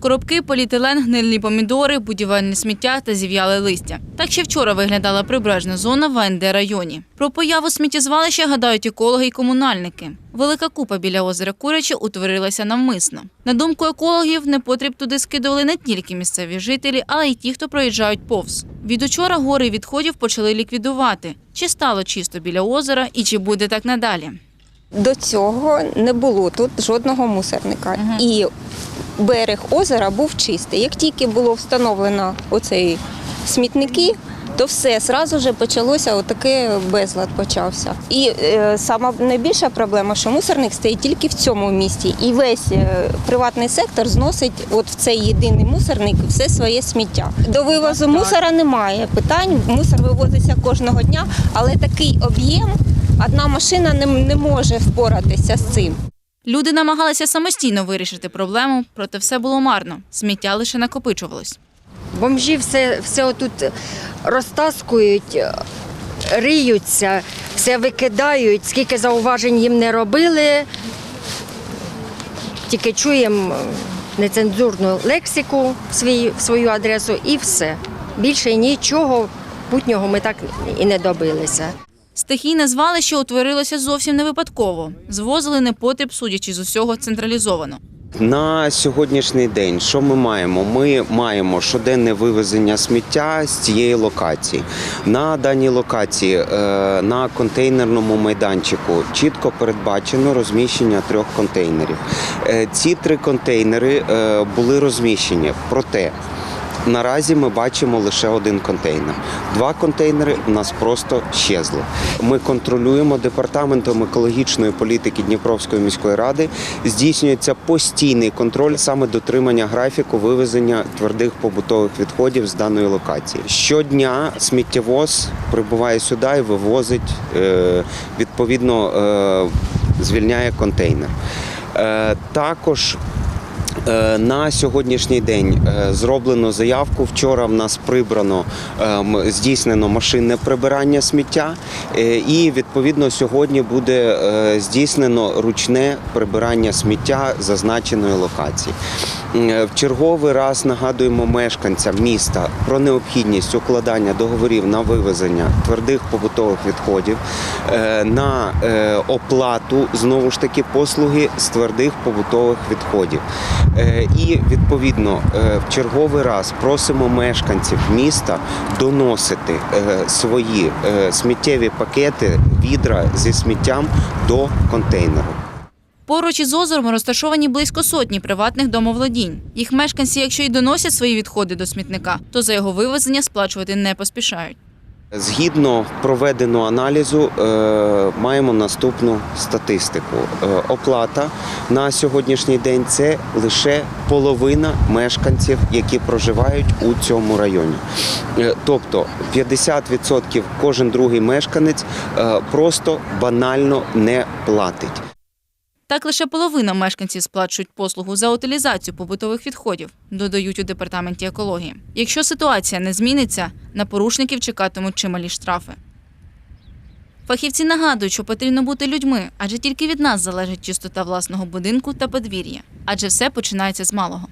Коробки, поліетилен, гнильні помідори, будівельне сміття та зів'яле листя. Так ще вчора виглядала прибережна зона в АНД районі. Про появу сміттєзвалища гадають екологи й комунальники. Велика купа біля озера Куряче утворилася навмисно. На думку екологів, непотріб туди скидували не тільки місцеві жителі, але й ті, хто проїжджають повз. Від учора гори відходів почали ліквідувати. Чи стало чисто біля озера і чи буде так надалі? До цього не було тут жодного мусорника. І берег озера був чистий. Як тільки було встановлено оцей смітники, то все зразу ж почалося отаке безлад почався. І е, сама найбільша проблема, що мусорник стоїть тільки в цьому місті, і весь е, приватний сектор зносить от в цей єдиний мусорник все своє сміття. До вивозу мусора немає питань. Мусор вивозиться кожного дня, але такий об'єм одна машина не, не може впоратися з цим. Люди намагалися самостійно вирішити проблему, проте все було марно. Сміття лише накопичувалось. Бомжі все, все отут розтаскують, риються, все викидають, скільки зауважень їм не робили. Тільки чуємо нецензурну лексику в, свій, в свою адресу і все. Більше нічого путнього ми так і не добилися. Стихійне звалище утворилося зовсім не випадково. Звозили непотріб, судячи з усього, централізовано. На сьогоднішній день що ми маємо? Ми маємо щоденне вивезення сміття з цієї локації. На даній локації е, на контейнерному майданчику чітко передбачено розміщення трьох контейнерів. Е, Ці три контейнери е, були розміщені. Проте Наразі ми бачимо лише один контейнер. Два контейнери у нас просто щезли. Ми контролюємо департаментом екологічної політики Дніпровської міської ради. Здійснюється постійний контроль саме дотримання графіку вивезення твердих побутових відходів з даної локації. Щодня сміттєвоз прибуває сюди і вивозить е, відповідно е, звільняє контейнер. Е, Також На сьогоднішній день е, зроблено заявку. Вчора в нас прибрано е, здійснено машинне прибирання сміття, е, і відповідно сьогодні буде е, здійснено ручне прибирання сміття зазначеної локації. Е, В черговий раз нагадуємо мешканцям міста про необхідність укладання договорів на вивезення твердих побутових відходів, е, на е, оплату знову ж таки послуги з твердих побутових відходів. Е, І відповідно е, в черговий раз просимо мешканців міста доносити е, свої е, сміттєві пакети, відра зі сміттям до контейнеру. Поруч із озером розташовані близько сотні приватних домовладінь. Їх мешканці, якщо й доносять свої відходи до смітника, то за його вивезення сплачувати не поспішають. Згідно проведеного аналізу, е, маємо наступну статистику. Е, Оплата на сьогоднішній день це лише половина мешканців, які проживають у цьому районі. Е, Тобто 50% кожен другий мешканець е, просто банально не платить. Так лише половина мешканців сплачують послугу за утилізацію побутових відходів, додають у департаменті екології. Якщо ситуація не зміниться, на порушників чекатимуть чималі штрафи. Фахівці нагадують, що потрібно бути людьми, адже тільки від нас залежить чистота власного будинку та подвір'я. Адже все починається з малого.